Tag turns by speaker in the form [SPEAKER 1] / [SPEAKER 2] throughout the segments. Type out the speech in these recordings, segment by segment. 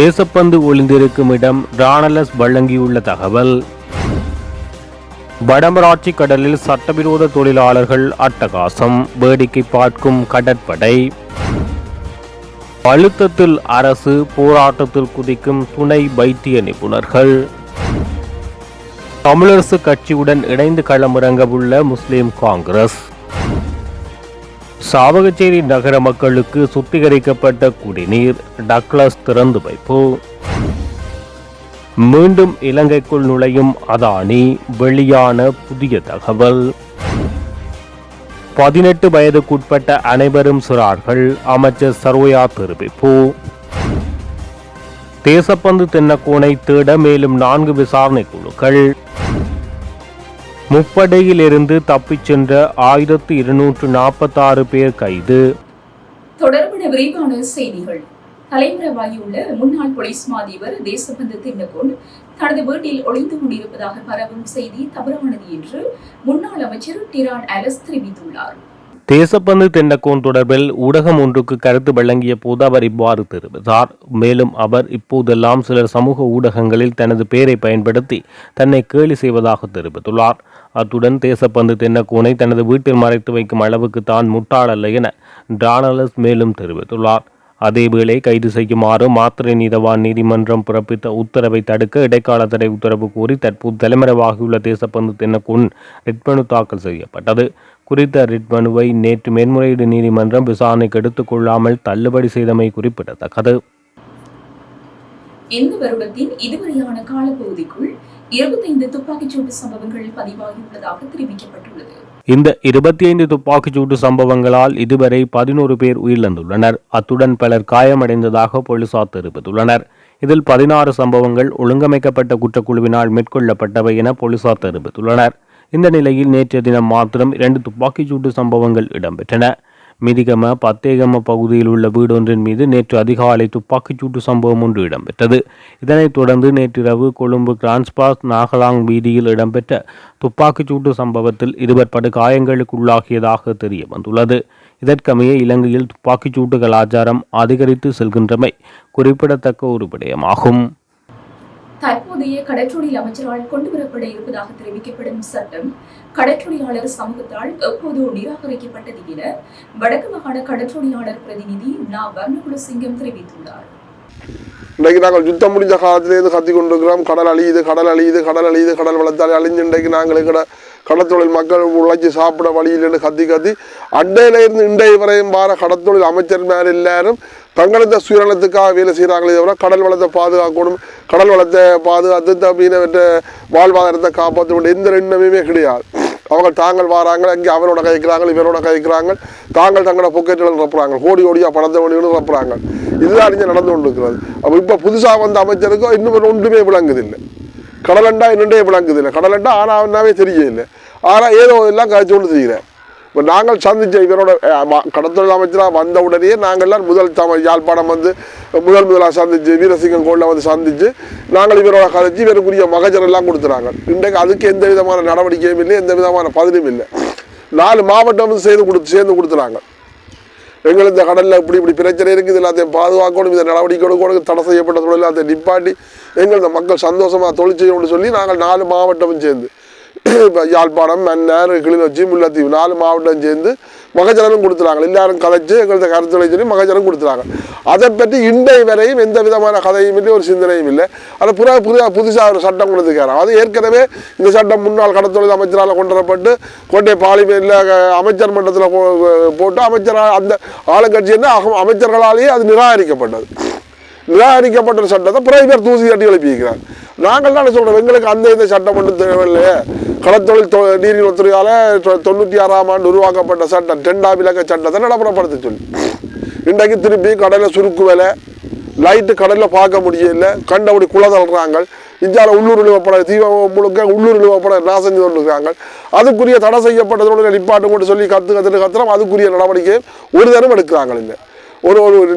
[SPEAKER 1] தேசப்பந்து ஒளிந்திருக்கும் இடம் ராணலஸ் வழங்கியுள்ள தகவல். வடமராட்சி கடலில் சட்டவிரோத தொழிலாளர்கள் அட்டகாசம் வேடிக்கை பார்க்கும் கடற்படை. அழுத்தத்தில் அரசு போராட்டத்தில் குதிக்கும் துணை வைத்திய நிபுணர்கள். தமிழரசு கட்சியுடன் இணைந்து களமிறங்கவுள்ள முஸ்லிம் காங்கிரஸ். சாவகச்சேரி நகர மக்களுக்கு சுத்திகரிக்கப்பட்ட குடிநீர் டக்ளஸ் திறந்து வைப்பு. மீண்டும் இலங்கைக்குள் நுழையும் அதானி வெளியான புதிய தகவல். பதினெட்டு வயதுக்குட்பட்ட அனைவரும் சிறார்கள் அமைச்சர் சர்வயா தெரிவிப்பு. தேசப்பந்து தென்னக்கோனை தேட மேலும் நான்கு விசாரணை குழுக்கள். முப்படையிலிருந்து தப்பிச் சென்ற ஆயிரத்து இருநூற்று நாற்பத்தாறு பேர் கைது.
[SPEAKER 2] தொடர்புட விரிவான செய்திகள். தலைமறைவாகியுள்ள முன்னாள் போலீஸ் மாதிபர் தேசபந்து தின்னகோன் தனது வீட்டில் ஒளிந்து கொண்டிருப்பதாக பரவும் செய்தி தவறானது என்று முன்னாள் அமைச்சர் டிரான் அலஸ் தெரிவித்துள்ளார்.
[SPEAKER 1] தேசப்பந்து தென்னக்கோன் தொடர்பில் ஊடகம் ஒன்றுக்கு கருத்து வழங்கிய போது அவர் இவ்வாறு தெரிவித்தார். மேலும் அவர் இப்போதெல்லாம் சிலர் சமூக ஊடகங்களில் தனது பெயரை பயன்படுத்தி தன்னை கேலி செய்வதாக தெரிவித்துள்ளார். அத்துடன் தேசப்பந்து தென்னக்கோனை தனது வீட்டில் மறைத்து வைக்கும் அளவுக்கு தான் முட்டாளல்ல என டானலஸ் மேலும் தெரிவித்துள்ளார். அதேவேளை கைது செய்யுமாறு மாத்திரை நீதவான் நீதிமன்றம் பிறப்பித்த உத்தரவை தடுக்க இடைக்கால தடை உத்தரவு கோரி தற்போது தலைமறைவாகியுள்ள தேசப்பந்து தென்னக்குன் ரிட் மனு தாக்கல் செய்யப்பட்டது. குறித்த ரிட் மனுவை நேற்று மேன்முறையீடு நீதிமன்றம் விசாரணைக்கு எடுத்துக்கொள்ளாமல் தள்ளுபடி செய்தமை குறிப்பிடத்தக்கது.
[SPEAKER 2] இந்த வருடத்தின் இதுவரையான காலப்பகுதிக்குள் இருபத்தைந்து துப்பாக்கிச்சூட்டு சம்பவங்கள் பதிவாகியுள்ளதாக தெரிவிக்கப்பட்டுள்ளது.
[SPEAKER 1] இந்த இருபத்தி ஐந்து துப்பாக்கிச்சூட்டு சம்பவங்களால் இதுவரை பதினோரு பேர் உயிரிழந்துள்ளனர். அத்துடன் பலர் காயமடைந்ததாக போலீசார் தெரிவித்துள்ளனர். இதில் பதினாறு சம்பவங்கள் ஒழுங்கமைக்கப்பட்ட குற்றக்குழுவினால் மேற்கொள்ளப்பட்டவை என போலீசார் தெரிவித்துள்ளனர். இந்த நிலையில் நேற்றைய தினம் மாத்திரம் இரண்டு துப்பாக்கிச்சூட்டு சம்பவங்கள் இடம்பெற்றன. மிதிகம பத்தேகம பகுதியில் உள்ள வீடொன்றின் மீது நேற்று அதிகாலை துப்பாக்கிச்சூட்டு சம்பவம் ஒன்று இடம்பெற்றது. இதனைத் தொடர்ந்து நேற்றிரவு கொழும்பு கிரான்ஸ்பாஸ் நாகலாங் வீதியில் இடம்பெற்ற துப்பாக்கிச்சூட்டு சம்பவத்தில் இருவர் படுகாயங்களுக்குள்ளாகியதாக தெரிய வந்துள்ளது இதற்கமைய இலங்கையில் துப்பாக்கிச்சூட்டு கலாச்சாரம் அதிகரித்து செல்கின்றமை குறிப்பிடத்தக்க ஒரு விடயமாகும்.
[SPEAKER 2] தற்போதைய கடற்றொழில் அமைச்சரால் கொண்டுவரப்பட இருப்பதாக தெரிவிக்கப்படும் சட்டம் கடற்றொழிலாளர் சமூகத்தால் எப்போதோ நிராகரிக்கப்பட்டது என வடக்கு மாகாண கடற்றொழிலாளர் பிரதிநிதி நா. வர்ணகுல சிங்கம் தெரிவித்துள்ளார்.
[SPEAKER 3] இன்றைக்கு நாங்கள் யுத்தம் முடிஞ்ச காலத்திலேருந்து கத்தி கொண்டிருக்கிறோம். கடல் அழியுது கடல் அழியுது கடல் அழியுது கடல் வளர்த்தால் அழிஞ்சு இன்றைக்கு நாங்கள் கட கடத்தொழில் மக்கள் உழைச்சி சாப்பிட வழியில்லைன்னு கத்தி கத்தி அண்டையில இருந்து இன்றைய வரையும் வார கடத்தொழில் அமைச்சர் மேல் எல்லாரும் தங்களது சுயநலத்துக்காக வேலை செய்கிறாங்களே தவிர கடல் வளத்தை பாதுகாக்கணும் கடல் வளத்தை பாதுகாத்து மீனவற்ற வாழ்வாதாரத்தை காப்பாற்ற வேண்டிய எந்த எண்ணமுமே கிடையாது. அவங்க தாங்கள் வாராங்க அங்கே அவரோட கதைக்கிறாங்க இவரோட கழிக்கிறாங்க தாங்கள் தங்களோட பொக்கெட்டில் நிரப்புறாங்க கோடி கோடியாக பணத்தை வேணும்னு நிரப்புறாங்க இதுதான் இங்கே நடந்து கொண்டு இருக்கிறது அப்போ இப்போ புதுசாக வந்த அமைச்சருக்கும் இன்னும் ஒன்றுமே விளங்குதில்லை. கடலண்டா என்னண்டே விளங்குதில்லை. கடலண்டா ஆனாவே தெரியல ஆனால் ஏதோ எல்லாம் கழிச்சு கொண்டு செய்கிறேன் இப்போ நாங்கள் சந்தித்த இவரோட ம- கடத்தொழில் அமைச்சராக வந்த உடனே நாங்கள்லாம் முதல் தம யாழ்ப்பாணம் வந்து முதல் முதலாக சந்தித்து வீரசிங்கம் கோளில் வந்து சந்தித்து நாங்கள் இவரோட கதைச்சு இவருக்குரிய மகஜரெல்லாம் கொடுத்துறாங்க. இன்றைக்கு அதுக்கு எந்த விதமான நடவடிக்கையும் இல்லை எந்த விதமான பதிலும் இல்லை. நாலு மாவட்டம் சேர்ந்து கொடுத்து சேர்ந்து கொடுத்துறாங்க. எங்களுக்கு இந்த கடலில் இப்படி இப்படி பிரச்சனை இருக்குது எல்லாத்தையும் பாதுகாக்கணும் இந்த நடவடிக்கை எடுக்கணும் தடை செய்யப்பட்ட தொழில் எல்லாத்தையும் நிப்பாட்டி எங்கள் இந்த மக்கள் சந்தோஷமாக தொழில் செய்யணும்னு சொல்லி நாங்கள் நாலு மாவட்டமும் சேர்ந்து இப்போ யாழ்ப்பாணம் மன்னர் கிளிநொச்சி முல்லைத்தீவு நாலு மாவட்டம் சேர்ந்து மகஜனம் கொடுத்துறாங்க. எல்லாரும் கதைச்சு எங்கள்கிட்ட கருத்துரை சொல்லி மகஜனம் கொடுத்துறாங்க. அதை பற்றி இன்றைய வரையும் எந்த விதமான கதையும் இல்லை ஒரு சிந்தனையும் இல்லை. அது புற புதிய புதுசாக ஒரு சட்டம் கொடுத்துருக்காரு அது ஏற்கனவே இந்த சட்டம் முன்னாள் கடத்தொழில் அமைச்சரால் கொண்டு வரப்பட்டு கோட்டை பாலிமேரில் அமைச்சர் மன்றத்தில் போட்டு அமைச்சரால் அந்த ஆளுங்கட்சி அகம் அமைச்சர்களாலேயே அது நிராகரிக்கப்பட்டது. நிராகரிக்கப்பட்ட சட்டத்தை சட்டத்தை பேர் தூசி தட்டி எழுப்பியிருக்கிறார். நாங்கள் தான் சொல்கிறோம் எங்களுக்கு அந்த இந்த சட்டம் ஒன்றும் தேவையில்லையே. கடத்தொழில் தொ நீரியல் துறையால் தொண்ணூற்றி ஆறாம் ஆண்டு உருவாக்கப்பட்ட சட்டம் டெண்டா விளக்க சட்டத்தை நடைமுறைப்படுத்த சொல்லி. இன்றைக்கு திருப்பி கடலில் சுருக்கு வேலை லைட்டு கடலில் பார்க்க முடியல கண்டபடி குலை தள்ளுறாங்க. இந்தியாவில் உள்ளூர் நிலப்பட தீவ முழுக்க உள்ளூர் நிலப்பட நாசம் செய்து அதுக்குரிய தடை செய்யப்பட்டதோட நிப்பாட்டு கொண்டு சொல்லி கற்று கற்றுட்டு கத்துறோம். அதுக்குரிய நடவடிக்கை ஒரு தரம் எடுக்கிறாங்க இல்லை. ஒரு ஒரு ஒரு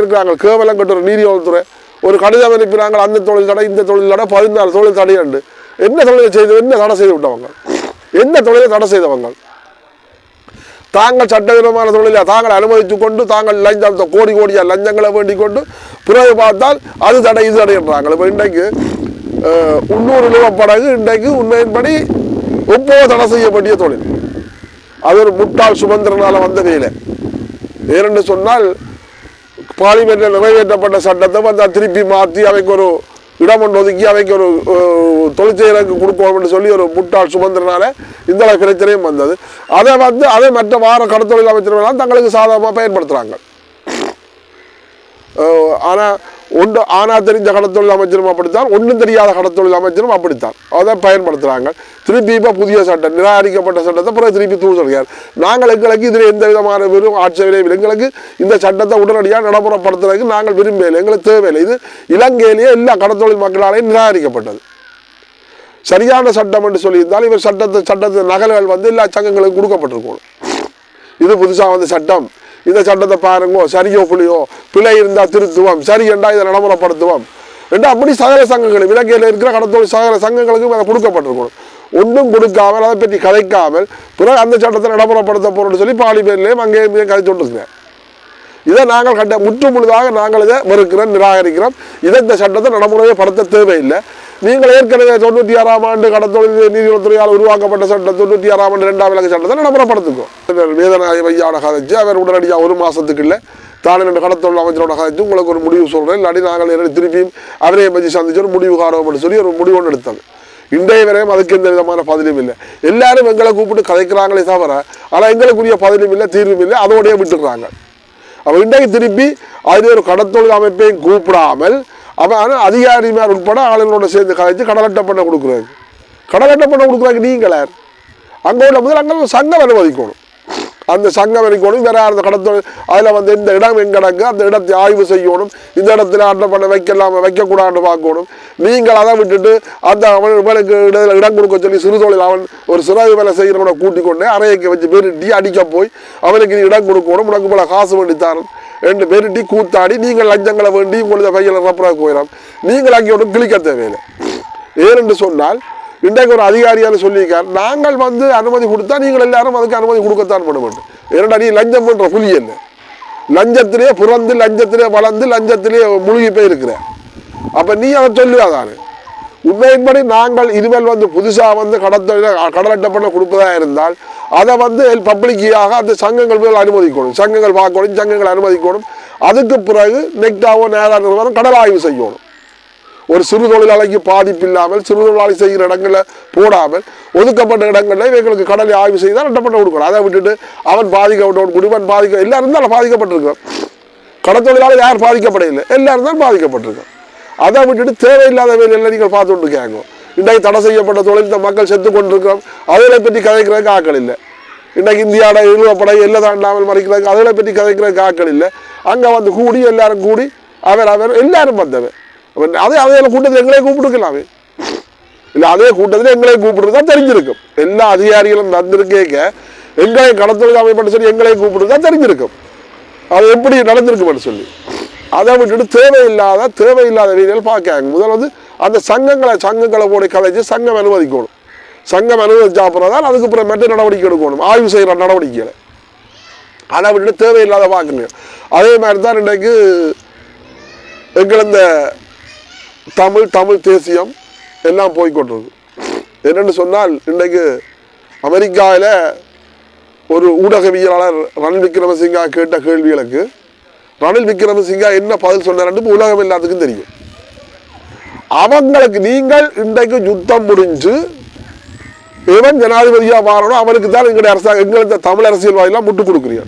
[SPEAKER 3] இருக்கிறாங்க. கேவலம் கட்டுற நீரியல்துறை ஒரு கடிதம் அனுப்பினாங்க அந்த தொழில் தடை இந்த தொழில் தடை பதினாலு தொழில் தடையண்டு என்ன தொழிலை செய்து என்ன தடை செய்து விட்டவங்க? என்ன தொழிலை தடை செய்தவங்க? தாங்கள் சட்டவிரோதமான தொழிலை தாங்கள் அனுமதித்து கொண்டு தாங்கள் லஞ்சம் கோடி கோடியா லஞ்சங்களை வேண்டிக் கொண்டு பிறகு பார்த்தால் அது தடை இது தடைன்றாங்க இப்போ இன்றைக்கு அஹ், உள்ளூர் படகு இன்றைக்கு உண்மையின்படி ஒப்போ தடை செய்யப்பட்டிய தொழில். அது ஒரு முட்டாள் சுமந்திரனால வந்த வேலை ஏனென்று சொன்னால் பார்லிமெண்ட்டில் நிறைவேற்றப்பட்ட சட்டத்தை வந்து அதை திருப்பி மாற்றி அவைக்கு ஒரு இடம் ஒன்று ஒதுக்கி அவைக்கு ஒரு தொழிற்செயலுக்கு கொடுப்போம்னு சொல்லி ஒரு முட்டாள் சுமந்திரனால இந்த அளவு பிரச்சனையும் வந்தது. அதை வந்து அதை மற்ற வார கடத்தொழில் அமைச்சர்கள்லாம் தங்களுக்கு சாதகமாக பயன்படுத்துகிறாங்க ஆனால் ஒன்று ஆனா தெரிஞ்ச கடத்தொழில் அமைச்சரும் அப்படித்தான் ஒன்றும் தெரியாத கடத்தொழில் அமைச்சரும் அப்படித்தான். அதை பயன்படுத்துகிறாங்க திருப்பி இப்போ புதிய சட்டம் நிராகரிக்கப்பட்ட சட்டத்தை பிறகு திருப்பி தூள் சொல்கிறார் நாங்கள் எங்களுக்கு இதில் எந்த விதமான வெறும் ஆட்சேபனையும் எங்களுக்கு இந்த சட்டத்தை உடனடியாக நடைமுறைப்படுத்துறதுக்கு நாங்கள் விரும்பவில்லை. எங்களுக்கு தேவையில்லை. இது இலங்கையிலேயே எல்லா கடத்தொழில் மக்களாலேயும் நிராகரிக்கப்பட்டது. சரியான சட்டம் என்று சொல்லியிருந்தால் இவர் சட்டத்தை சட்டத்தின் நகல்கள் வந்து எல்லா சங்கங்களுக்கும் கொடுக்கப்பட்டிருக்கணும் இது புதுசாக வந்த சட்டம். இந்த சட்டத்தை பாருங்கோ சரியோ புளியோ பிழை இருந்தால் திருத்துவோம் சரி என்றால் இதை நடைமுறைப்படுத்துவோம். ரெண்டு அப்படி சகல சங்கங்கள் இலங்கையில் இருக்கிற கடத்தொழில் சகல சங்கங்களுக்கும் அதை கொடுக்கப்பட்டிருக்கணும். ஒன்றும் கொடுக்காமல் அதை பற்றி கதைக்காமல் பிறகு அந்த சட்டத்தை நடைமுறைப்படுத்த போறோம்னு சொல்லி பாலிமேர்லேயும் அங்கேயும் இங்கேயும் கதை கொண்டிருக்கிறேன். இதை நாங்கள் கண்ட முற்று முழுதாக நாங்கள் இதை மறுக்கிறோம் நிராகரிக்கிறோம். இதை இந்த சட்டத்தை நடைமுறைப்படுத்த தேவையில்லை. நீங்கள் ஏற்கனவே தொண்ணூற்றி ஆறாம் ஆண்டு கடத்தொழில் நீதித்துறையால் உருவாக்கப்பட்ட சட்டம் தொண்ணூற்றி ஆறாம் ஆண்டு ரெண்டாம் இலக்க சட்டத்தை நடைமுறைப்படுத்துக்கும் வேதநாய வையான கதைச்சு அவர் உடனடியாக ஒரு மாதத்துக்கு இல்லை தானே ரெண்டு கடத்தொழில் அமைச்சரோட கதைச்சு உங்களுக்கு ஒரு முடிவு சொல்கிறேன் இல்லாட்டி நாங்கள் இரண்டு திருப்பியும் அவரையும் பற்றி சந்திச்சு ஒரு முடிவு காணுவோம்னு சொல்லி ஒரு முடிவு ஒன்று எடுத்தாங்க. இன்றைய வரையும் அதுக்கு எந்த விதமான பதிலும் இல்லை. எல்லாரும் எங்களை கூப்பிட்டு கதைக்கிறாங்களே தவிர ஆனால் எங்களுக்குரிய பதிலும் இல்லை தீர்வும் இல்லை அதோடய விட்டுடுறாங்க. அப்போ இன்றைக்கு திருப்பி அதில் ஒரு கடத்தொழில் அமைப்பையும் கூப்பிடாமல் அவன் ஆனால் அதிகாரிமார் உட்பட ஆளுங்களோட சேர்ந்து கலைச்சு கடலட்டை பண்ண கொடுக்குறாங்க. கடலட்டை பண்ண கொடுக்குறாங்க நீங்களார் அங்கே உள்ள முதல் அங்கே சங்கம் அனுமதிக்கணும். அந்த சங்கம் அனுமதிக்கணும் வேற அந்த கடத்தொழில் அதில் வந்து இந்த இடம் எங்கடங்கு அந்த இடத்தை ஆய்வு செய்யணும். இந்த இடத்துல அட்டை பண்ண வைக்கலாம வைக்கக்கூடாதுன்னு பார்க்கணும் நீங்கள் அதை விட்டுட்டு அந்த அவன் இவனுக்கு இடம் கொடுக்க சொல்லி சிறு தொழில் அவன் ஒரு சிறகு வேலை செய்கிறவனை கூட்டிக் கொண்டு அறையக்க வச்சு பெருட்டி அடிக்க போய் அவனுக்கு நீ இடம் கொடுக்கணும் உனக்கு போல காசு வேண்டி தரணும் ரெண்டு பெருட்டி கூத்தாடி நீங்கள் லஞ்சங்களை வேண்டி உங்களது கையில் ரப்பராக போயிடும் நீங்கள் அங்கே ஒன்றும் கிளிக்க தேவையில்லை. ஏனென்று சொன்னால் இன்றைக்கு ஒரு அதிகாரியால் சொல்லியிருக்கார் நாங்கள் வந்து அனுமதி கொடுத்தா நீங்கள் எல்லாரும் அதுக்கு அனுமதி கொடுக்கத்தான் பண்ண வேண்டும் ஏனடா நீ லஞ்சம் பண்ணுற புலி என்ன? லஞ்சத்திலே பிறந்து லஞ்சத்திலே வளர்ந்து லஞ்சத்திலே முழுகி போயிருக்கிற அப்போ நீ அதை சொல்லுவாதானே உண்மையின்படி நாங்கள் இனிமேல் வந்து புதுசாக வந்து கடத்தொழில கடலட்டை பண்ண கொடுப்பதா இருந்தால் அதை வந்து பப்ளிக்காக அந்த சங்கங்கள் மேல் அனுமதிக்கணும். சங்கங்கள் பார்க்கணும் சங்கங்கள் அனுமதிக்கணும். அதுக்கு பிறகு நெக்டாவோ நேரா நிறுவனம் கடல் ஆய்வு செய்யணும். ஒரு சிறு தொழிலாளிக்கு பாதிப்பு இல்லாமல் சிறு தொழிலாளி செய்கிற இடங்களில் போடாமல் ஒதுக்கப்பட்ட இடங்களில் இவங்களுக்கு கடலை ஆய்வு செய்தால் நட்டப்பட்ட கொடுக்கணும். அதை விட்டுட்டு அவன் பாதிக்கப்பட்டவன் குடிவன் பாதிக்க எல்லாரும் தான் பாதிக்கப்பட்டிருக்கோம் கடத்தொழிலாளி யார் பாதிக்கப்படையில்லை எல்லாரும் தான் பாதிக்கப்பட்டிருக்கோம் அதை விட்டுட்டு தேவையில்லாத வேலையில் நீங்கள் பார்த்துட்டு இருக்காங்க. இன்றைக்கு தடை செய்யப்பட்ட தொழில் மக்கள் செத்து கொண்டிருக்கிறோம். அதில் பற்றி கதைக்கிறதுக்கு ஆக்கள் இல்லை. இன்றைக்கு இந்தியாவோட இழுவப்படை எல்லாம் தாண்டாமல் மறைக்கிறதுக்கு அதில் பற்றி கதைக்கிறதுக்கு ஆக்கள் இல்லை. அங்கே வந்து கூடி எல்லாரும் கூடி அவர் அவர் எல்லாரும் வந்தவன் அப்போ அதே அதே கூட்டத்தில் எங்களே கூப்பிட்டுக்கலாமே இல்லை அதே கூட்டத்தில் எங்களை தான் தெரிஞ்சிருக்கும். எல்லா அதிகாரிகளும் நடந்திருக்கேங்க எங்களை கடத்தொழில் அமைப்பட்டு சொல்லி எங்களை கூப்பிடுறதா தெரிஞ்சிருக்கும். அது எப்படி நடந்திருக்குமென்னு சொல்லி. அதை விட்டுட்டு தேவையில்லாத தேவையில்லாத ரீதியில் பார்க்காங்க முதல் வந்து அந்த சங்கங்களை சங்கங்களை போய் கலைச்சு சங்கம் அனுமதிக்கணும். சங்கம் அனுமதிச்சா அப்புறம் தான் அதுக்கு அப்புறம் மெட்ட நடவடிக்கை எடுக்கணும். ஆய்வு செய்கிற நடவடிக்கைகளை. அதை விட்டுட்டு தேவையில்லாத பார்க்கணும். அதே மாதிரி தான் இன்றைக்கு எங்கள் இந்த தமிழ் தமிழ் தேசியம் எல்லாம் போய்கொண்டிருக்கு என்னென்னு சொன்னால் இன்றைக்கு அமெரிக்காவில் ஒரு ஊடகவியலாளர் ரணில் விக்ரமசிங்கா கேட்ட கேள்விகளுக்கு ரணில் விக்ரமசிங்கா என்ன பதில் சொன்னார்னு உலகம் எல்லாத்துக்கும் தெரியும். அவங்களுக்கு நீங்கள் இன்றைக்கு யுத்தம் முடிஞ்சு இவன் ஜனாதிபதியாக மாறணும் அவனுக்கு தான் எங்களுடைய அரசாங்கம் எங்களுக்கு தமிழ் அரசியல்வாதிலாம் முட்டு கொடுக்குறீங்க.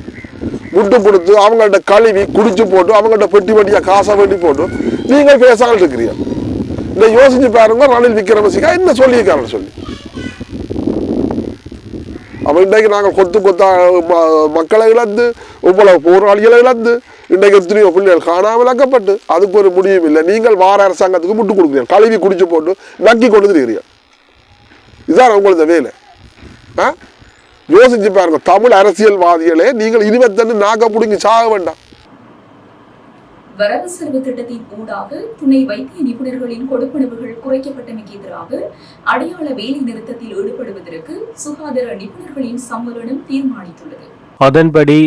[SPEAKER 3] முட்டு கொடுத்து அவங்கள்ட்ட கழுவி குடிச்சு போட்டு அவங்கள்ட்ட பெட்டி பெட்டியாக காசை வெட்டி போட்டு நீங்கள் பேசாமல் இருக்கிறீங்க. இந்த யோசிச்சு பாருங்க ரணில் விக்ரமசிங்கா என்ன சொல்லியிருக்காருன்னு சொல்லி. அவன் இன்றைக்கு நாங்கள் கொத்து கொத்தா ம- மக்களை இழந்து இவ்வளவு போராளிகளை இழந்து இன்றைக்கு எத்தனையோ பிள்ளைகள் காணாமல் அக்கப்பட்டு அதுக்கு ஒரு முடியும் இல்லை. நீங்கள் வார அரசாங்கத்துக்கு முட்டு கொடுக்குறீங்க கழுவி குடிச்சு போட்டு நக்கி கொண்டு திரிகிறீங்க இதான் உங்களது வேலை. ஆ? யோசிச்சு பாருங்க தமிழ் அரசியல்வாதிகளே நீங்கள் இருபத்தெண்டு நாக்க பிடிங்கி சாக வேண்டாம்.
[SPEAKER 2] வரவு செலவு திட்டத்தின் ஊடாக துணை வைத்திய நிபுணர்களின் கொடுப்பனவுகள் குறைக்கப்பட்டமைக்கு எதிராக அடையாள வேலை நிறுத்தத்தில் ஈடுபடுவதற்கு சுகாதார நிபுணர்களின் சம்மேளனம் தீர்மானித்துள்ளது.
[SPEAKER 1] அதன்படி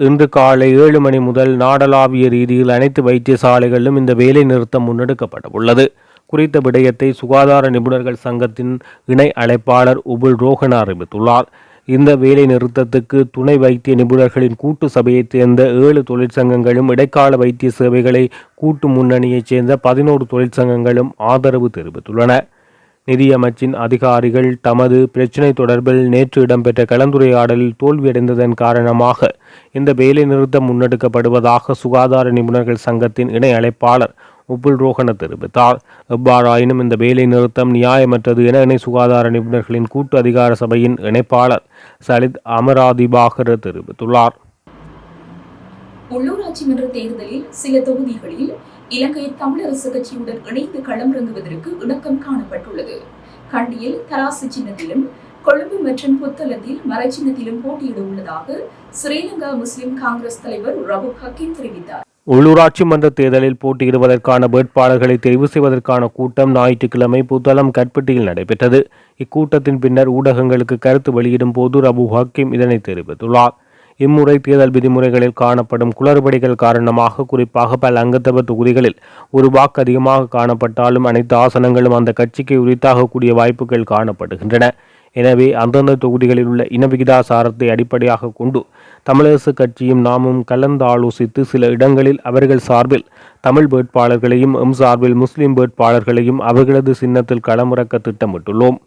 [SPEAKER 1] இன்று காலை ஏழு மணி முதல் நாடளாவிய ரீதியில் அனைத்து வைத்தியசாலைகளிலும் இந்த வேலை நிறுத்தம் முன்னெடுக்கப்பட உள்ளது. குறித்த விடயத்தை சுகாதார நிபுணர்கள் சங்கத்தின் இணை அழைப்பாளர் உபுல் ரோஹன் அறிவித்துள்ளார். இந்த வேலை நிறுத்தத்துக்கு துணை வைத்திய நிபுணர்களின் கூட்டு சபையைச் சேர்ந்த ஏழு தொழிற்சங்கங்களும் இடைக்கால வைத்திய சேவைகளை கூட்டு முன்னணியைச் சேர்ந்த பதினோரு தொழிற்சங்கங்களும் ஆதரவு தெரிவித்துள்ளன. நிதியமைச்சின் அதிகாரிகள் தமது பிரச்சினை தொடர்பில் நேற்று இடம்பெற்ற கலந்துரையாடலில் தோல்வியடைந்ததன் காரணமாக இந்த வேலை நிறுத்தம் முன்னெடுக்கப்படுவதாக சுகாதார நிபுணர்கள் சங்கத்தின் இணை அழைப்பாளர் உப்புல் ரோஹன தெரிவித்தார். எவ்வாறாயினும் இந்த வேலை நிறுத்தம் நியாயமற்றது என இணை சுகாதார நிபுணர்களின் கூட்டு அதிகார சபையின் இணைப்பாளர் சலித் அமராதிபாகர் தெரிவித்துள்ளார்.
[SPEAKER 2] உள்ளூராட்சி மன்ற தேர்தலில் சில தொகுதிகளில் இலங்கை தமிழரசு கட்சியுடன் இணைந்து களமிறங்குவதற்கு இணக்கம் காணப்பட்டுள்ளது. கண்டியில் தராசு சின்னத்திலும் கொழும்பு மற்றும் புத்தளத்தில் மரச்சின்னத்திலும் போட்டியிட உள்ளதாக ஸ்ரீலங்கா முஸ்லிம் காங்கிரஸ் தலைவர் ரபு ஹக்கீம் தெரிவித்தார்.
[SPEAKER 1] உள்ளூராட்சி மன்ற தேர்தலில் போட்டியிடுவதற்கான வேட்பாளர்களை தெரிவு செய்வதற்கான கூட்டம் ஞாயிற்றுக்கிழமை புத்தளம் கட்பட்டியில் நடைபெற்றது. இக்கூட்டத்தின் பின்னர் ஊடகங்களுக்கு கருத்து வெளியிடும் போது ரபு ஹக்கீம் இதனை தெரிவித்துள்ளார். இம்முறை தேர்தல் விதிமுறைகளில் காணப்படும் குளறுபடிகள் காரணமாக குறிப்பாக பல அங்கத்தவர் தொகுதிகளில் ஒரு வாக்கு அதிகமாக காணப்பட்டாலும் அனைத்து ஆசனங்களும் அந்த கட்சிக்கு உரித்தாகக்கூடிய வாய்ப்புகள் காணப்படுகின்றன. எனவே அந்தந்த தொகுதிகளில் உள்ள இன விகிதாசாரத்தை அடிப்படையாக கொண்டு தமிழரசு கட்சியும் நாமும் கலந்து ஆலோசித்து சில இடங்களில் அவர்கள் சார்பில் தமிழ் வேட்பாளர்களையும் எம் சார்பில் முஸ்லிம் வேட்பாளர்களையும் அவர்களது சின்னத்தில் களமிறக்க திட்டமிட்டுள்ளோம்.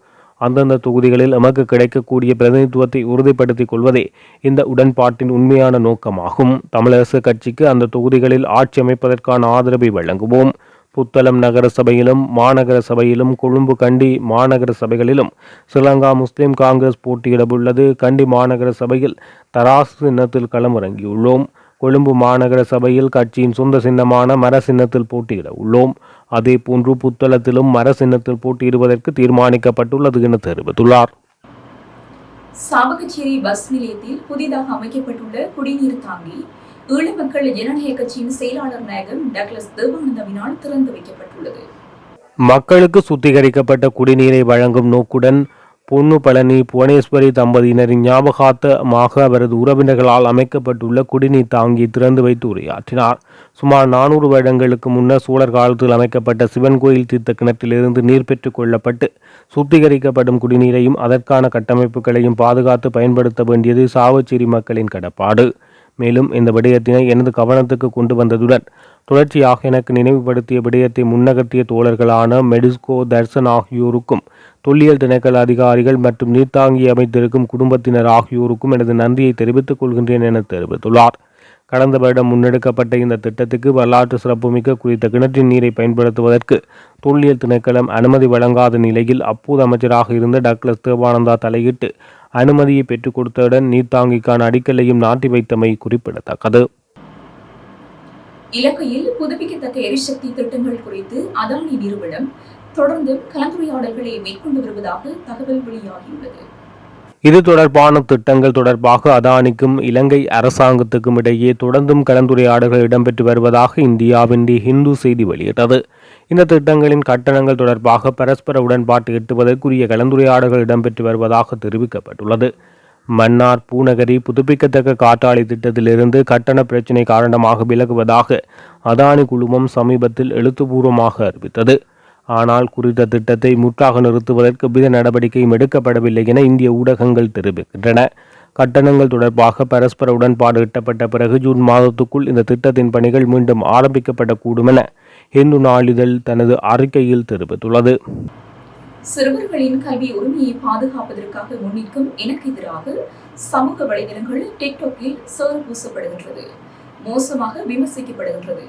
[SPEAKER 1] அந்தந்த தொகுதிகளில் எமக்கு கிடைக்கக்கூடிய பிரதிநிதித்துவத்தை உறுதிப்படுத்திக் கொள்வதே இந்த உடன்பாட்டின் உண்மையான நோக்கமாகும். தமிழரசு கட்சிக்கு அந்த தொகுதிகளில் ஆட்சி அமைப்பதற்கான ஆதரவை வழங்குவோம். புத்தளம் நகர சபையிலும் மாநகர சபையிலும் கொழும்பு கண்டி மாநகர சபைகளிலும் ஸ்ரீலங்கா முஸ்லிம் காங்கிரஸ் போட்டியிட உள்ளது கண்டி மாநகர சபையில் தராசு சின்னத்தில் களமிறங்கியுள்ளோம். கொழும்பு மாநகர சபையில் கட்சியின் சொந்த சின்னமான மர சின்னத்தில் போட்டியிட உள்ளோம் அதே போன்று புத்தளத்திலும் மர சின்னத்தில் போட்டியிடுவதற்கு தீர்மானிக்கப்பட்டுள்ளது என தெரிவித்துள்ளார்.
[SPEAKER 2] சாவகச்சேரி பஸ் நிலையத்தில் புதிதாக அமைக்கப்பட்டுள்ள குடிநீர் தாங்கி ஈழ மக்கள் ஜனநாயக கட்சியின் செயலாளர் நாயகம் டக்ளஸ் தேவானந்தவினால் திறந்து வைக்கப்பட்டுள்ளது.
[SPEAKER 1] மக்களுக்கு சுத்திகரிக்கப்பட்ட குடிநீரை வழங்கும் நோக்குடன் பொன்னு பழனி புவனேஸ்வரி தம்பதியினரின் ஞாபகார்த்தமாக அவரது உறவினர்களால் அமைக்கப்பட்டுள்ள குடிநீர் தாங்கி திறந்து வைத்து உரையாற்றினார். சுமார் நானூறு வருடங்களுக்கு முன்னர் சோழர் காலத்தில் அமைக்கப்பட்ட சிவன் கோயில் தீர்த்த கிணற்றிலிருந்து நீர் பெற்றுக் கொள்ளப்பட்டு சுத்திகரிக்கப்படும் குடிநீரையும் அதற்கான கட்டமைப்புகளையும் பாதுகாத்து பயன்படுத்த வேண்டியது சாவச்சேரி மக்களின் கடப்பாடு. மேலும் இந்த விடயத்தினை எனது கவனத்துக்கு கொண்டு வந்ததுடன் தொடர்ச்சியாக எனக்கு நினைவுபடுத்திய விடயத்தை முன்னகர்த்திய தோழர்களான மெடிஸ்கோ தர்சன் ஆகியோருக்கும் தொல்லியல் திணைக்கள அதிகாரிகள் மற்றும் நீர்த்தாங்கி அமைத்திருக்கும் குடும்பத்தினர் ஆகியோருக்கும் எனது நன்றியை தெரிவித்துக் கொள்கின்றேன் என தெரிவித்துள்ளார். கடந்த வருடம் முன்னெடுக்கப்பட்ட இந்த திட்டத்துக்கு வரலாற்று சிறப்புமிக்க குறித்த கிணற்றின் நீரை பயன்படுத்துவதற்கு தொல்லியல் திணைக்களம் அனுமதி வழங்காத நிலையில் அப்போது அமைச்சராக இருந்த டக்ளஸ் தேவானந்தா தலையிட்டு அனுமதியை பெற்றுக் கொடுத்தவுடன் நீர்த்தாங்கிக்கான அடிக்கல்லையும் நாட்டி வைத்தமை குறிப்பிடத்தக்கது.
[SPEAKER 2] இலங்கையில் புதுப்பிக்கத்தக்க எரிசக்தி திட்டங்கள் குறித்து அதானி நிறுவனம் தொடர்ந்து கலந்துரையாடல்களை மேற்கொண்டு வருவதாக தகவல் வெளியாகியுள்ளது.
[SPEAKER 1] இது தொடர்பான திட்டங்கள் தொடர்பாக அதானிக்கும் இலங்கை அரசாங்கத்துக்கும் இடையே தொடர்ந்தும் கலந்துரையாடல்கள் இடம்பெற்று வருவதாக இந்தியாவின் தி ஹிந்து செய்தி வெளியிட்டது. இந்த திட்டங்களின் கட்டணங்கள் தொடர்பாக பரஸ்பர உடன்பாட்டு எட்டுவதற்குரிய கலந்துரையாடல்கள் இடம்பெற்று வருவதாக தெரிவிக்கப்பட்டுள்ளது. மன்னார் பூநகரி புதுப்பிக்கத்தக்க காற்றாலை திட்டத்திலிருந்து கட்டண பிரச்சினை காரணமாக விலகுவதாக அதானி குழுமம் சமீபத்தில் எழுத்துப்பூர்வமாக அறிவித்தது. ஆனால் குறித்த திட்டத்தை முற்றாக நிறுத்துவதற்கு வித நடவடிக்கையும் எடுக்கப்படவில்லை என இந்திய ஊடகங்கள் தெரிவிக்கின்றன. கட்டணங்கள் தொடர்பாக பரஸ்பர உடன்பாடு எட்டப்பட்ட பிறகு ஜூன் மாதத்துக்குள் இந்த திட்டத்தின் பணிகள் மீண்டும் ஆரம்பிக்கப்படக்கூடும் என இந்து நாளிதழ் தனது அறிக்கையில் தெரிவித்துள்ளது.
[SPEAKER 2] சிறுவர்களின் கல்வி உரிமையை பாதுகாப்பதற்காக முன்னிற்கும் எனக்கு எதிராக சமூக வலைதளங்கள் டிக்டாக்கில் சோறு பூசப்படுகின்றது மோசமாக விமர்சிக்கப்படுகின்றது.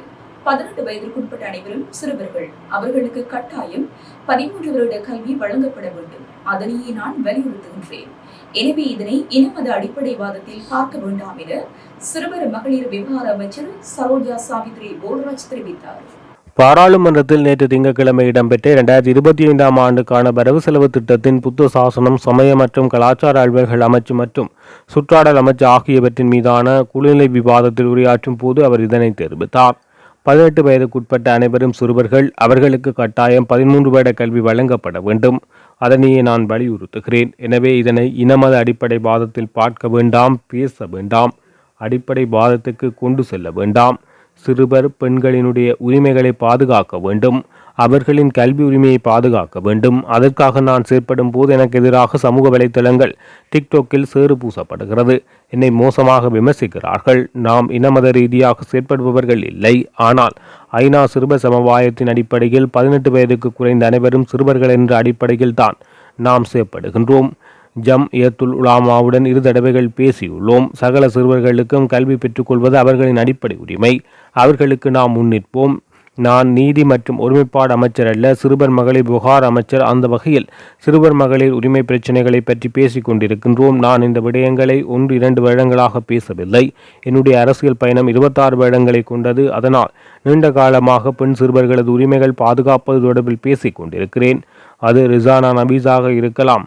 [SPEAKER 2] பதினெட்டு வயதிற்குட்பட்ட அனைவரும் சிறுவர்கள். அவர்களுக்கு கட்டாயம் பதிமூன்று வருட கல்வி வழங்கப்பட வேண்டும். அதனையே நான் வலியுறுத்துகின்றேன். எனவே இதனை இனமத அடிப்படைவாதத்தில் பார்க்க வேண்டாம் என சிறுவர் மகளிர் விவகார அமைச்சர் சரோஜா சாவித்ரி போல்ராஜ் தெரிவித்தார்.
[SPEAKER 1] பாராளுமன்றத்தில் நேற்று திங்கட்கிழமை இடம்பெற்ற இரண்டாயிரத்தி இருபத்தி ஐந்தாம் ஆண்டுக்கான வரவு செலவு திட்டத்தின் புத்த சாசனம் சமய மற்றும் கலாச்சார அலுவல்கள் அமைச்சு மற்றும் சுற்றாடல் அமைச்சு ஆகியவற்றின் மீதான குழுநிலை விவாதத்தில் உரையாற்றும் போது அவர் இதனை தெரிவித்தார். பதினெட்டு வயதுக்குட்பட்ட அனைவரும் சிறுவர்கள் அவர்களுக்கு கட்டாயம் பதிமூன்று வருட கல்வி வழங்கப்பட வேண்டும். அதனையே நான் வலியுறுத்துகிறேன். எனவே இதனை இனமத அடிப்படை வாதத்தில் பார்க்க வேண்டாம் பேச வேண்டாம். அடிப்படை வாதத்துக்கு கொண்டு செல்ல வேண்டாம். சிறுவர் பெண்களினுடைய உரிமைகளை பாதுகாக்க வேண்டும். அவர்களின் கல்வி உரிமையை பாதுகாக்க வேண்டும். அதற்காக நான் செயற்படும் போது எனக்கு எதிராக சமூக வலைத்தளங்கள் டிக்டாக்கில் சேறு பூசப்படுகிறது. என்னை மோசமாக விமர்சிக்கிறார்கள். நாம் இனமத ரீதியாக செயற்படுபவர்கள் இல்லை. ஆனால் ஐநா சிறுவர் சமவாயத்தின் அடிப்படையில் பதினெட்டு வயதுக்கு குறைந்த அனைவரும் சிறுவர்கள் என்ற அடிப்படையில் தான் நாம் செயற்படுகின்றோம். ஜம் ஏத்துல் உலாமாவுடன் இரு தடவைகள் பேசியுள்ளோம். சகல சிறுவர்களுக்கும் கல்வி பெற்றுக்கொள்வது அவர்களின் அடிப்படை உரிமை. அவர்களுக்கு நாம் முன்னிற்போம். நான் நீதி மற்றும் ஒருமைப்பாடு அமைச்சர் அல்ல சிறுவர் மகளிர் புகார் அமைச்சர். அந்த வகையில் சிறுவர் மகளிர் உரிமை பிரச்சனைகளை பற்றி பேசிக் கொண்டிருக்கின்றோம். நான் இந்த விடயங்களை ஒன்று இரண்டு வருடங்களாக பேசவில்லை. என்னுடைய அரசியல் பயணம் இருபத்தாறு வருடங்களை கொண்டது. அதனால் நீண்ட காலமாக பெண் சிறுவர்களது உரிமைகள் பாதுகாப்பது தொடர்பில் பேசிக் கொண்டிருக்கிறேன். அது ரிசானா நபீஸாக இருக்கலாம்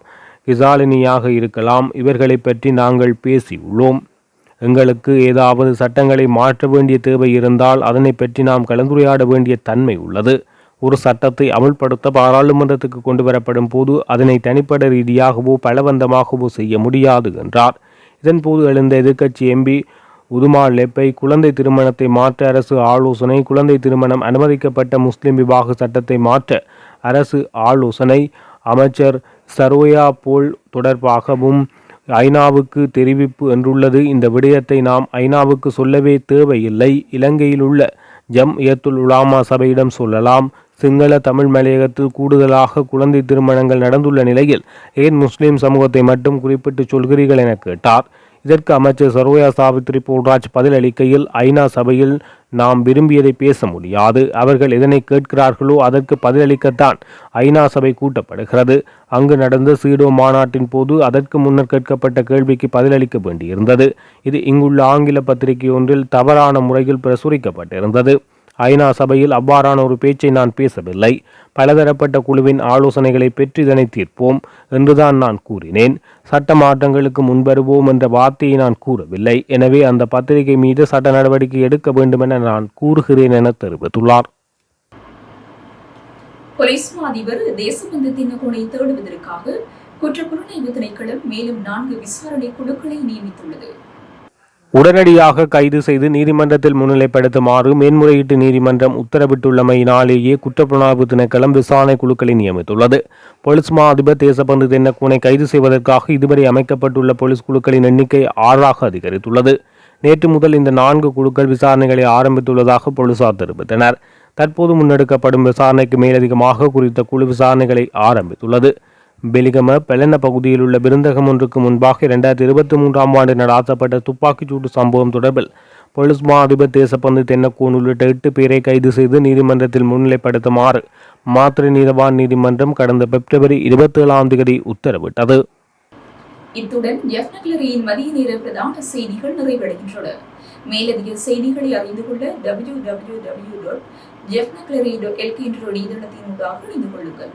[SPEAKER 1] கிசாலினியாக இருக்கலாம். இவர்களை பற்றி நாங்கள் பேசியுள்ளோம். எங்களுக்கு ஏதாவது சட்டங்களை மாற்ற வேண்டிய தேவை இருந்தால் அதனை பற்றி நாம் கலந்துரையாட வேண்டிய தன்மை உள்ளது. ஒரு சட்டத்தை அமுல்படுத்த பாராளுமன்றத்துக்கு கொண்டு வரப்படும் போது அதனை தனிப்பட்ட ரீதியாகவோ பலவந்தமாகவோ செய்ய முடியாது என்றார். இதன்போது எழுந்த எதிர்க்கட்சி எம்பி உதுமா லெப்பை குழந்தை திருமணத்தை மாற்ற அரசு ஆலோசனை குழந்தை திருமணம் அனுமதிக்கப்பட்ட முஸ்லிம் விவாக சட்டத்தை மாற்ற அரசு ஆலோசனை அமைச்சர் சரோயா போல் தொடர்பாகவும் ஐநாவுக்கு தெரிவிப்பு என்றுள்ளது. இந்த விடயத்தை நாம் ஐநாவுக்கு சொல்லவே தேவையில்லை. இலங்கையில் உள்ள ஜம் ஏத்துல் உலாமா சபையிடம் சொல்லலாம். சிங்கள தமிழ் மலையகத்தில் கூடுதலாக குழந்தை திருமணங்கள் நடந்துள்ள நிலையில் ஏன் முஸ்லிம் சமூகத்தை மட்டும் குறிப்பிட்டு சொல்கிறீர்கள் என கேட்டார். இதற்கு அமைச்சர் சர்வயா சாவித்ரி போல்ராஜ் பதிலளிக்கையில் ஐநா சபையில் நாம் விரும்பியதை பேச முடியாது. அவர்கள் எதனை கேட்கிறார்களோ அதற்கு பதிலளிக்கத்தான் ஐநா சபை கூட்டப்படுகிறது. அங்கு நடந்த சீடோ மாநாட்டின் போது அதற்கு முன்னர் கேட்கப்பட்ட கேள்விக்கு பதிலளிக்க வேண்டியிருந்தது. இது இங்குள்ள ஆங்கில பத்திரிகை ஒன்றில் தவறான முறையில் பிரசுரிக்கப்பட்டிருந்தது. ஐநா சபையில் அவ்வாறான ஒரு பேச்சை நான் பேசவில்லை. பலதரப்பட்ட குழுவின் ஆலோசனைகளை பெற்று இதனை தீர்ப்போம் என்றுதான் நான் கூறினேன். சட்ட மாற்றங்களுக்கு முன்வருவோம் என்ற வார்த்தையை நான் கூறவில்லை. எனவே அந்த பத்திரிகை மீது சட்ட நடவடிக்கை எடுக்க வேண்டும் என நான் கூறுகிறேன் என தெரிவித்துள்ளார்.
[SPEAKER 2] அதிபர் தேசபந்து தினகோனை தேடுவதற்காக குற்றப்புலனாய்வு திணைக்களம் மேலும் நான்கு விசாரணை குழுக்களை நியமித்துள்ளது.
[SPEAKER 1] உடனடியாக கைது செய்து நீதிமன்றத்தில் முன்னிலைப்படுத்துமாறு மேன்முறையீட்டு நீதிமன்றம் உத்தரவிட்டுள்ளமையினாலேயே குற்றப்புலனாய்வு திணைக்களம் விசாரணை குழுக்களை நியமித்துள்ளது. போலீஸ் மா அதிபர் தேசபந்து தென்னக்கூனை கைது செய்வதற்காக இதுவரை அமைக்கப்பட்டுள்ள போலீஸ் குழுக்களின் எண்ணிக்கை ஆறாக அதிகரித்துள்ளது. நேற்று முதல் இந்த நான்கு குழுக்கள் விசாரணைகளை ஆரம்பித்துள்ளதாக போலீசார் தெரிவித்தனர். தற்போது முன்னெடுக்கப்படும் விசாரணைக்கு மேலதிகமாக குறித்த குழு விசாரணைகளை ஆரம்பித்துள்ளது. பெலிகம பெலன பகுதியில் உள்ள விருந்தகம் ஒன்றுக்கு முன்பாக இரண்டாயிரத்தி இருபத்தி மூன்றாம் ஆண்டு நடாத்தப்பட்ட துப்பாக்கிச்சூடு சம்பவம் தொடர்பில் போலீஸ் மா அதிபர் தேசப்பந்து தென்னக்கூன் உள்ளிட்ட எட்டு பேரை கைது செய்து நீதிமன்றத்தில் முன்னிலைப்படுத்துமாறு மாத்திரை நீதவான் நீதிமன்றம் கடந்த பிப்ரவரி இருபத்தேழாம் தேதி உத்தரவிட்டது.
[SPEAKER 2] இத்துடன் எஃப் நக்லரியின் மதிய நேர பிரதான செய்திகள் நிறைவடைகின்றன. மேலதிக செய்திகளை அறிந்து கொள்ள டபிள்யூ டபிள்யூ டபிள்யூ டாட் ஜெஃப் நக்லரி டாட் எல்கே என்ற இணையதளத்தினூடாக இணைந்து கொள்ளுங்கள்.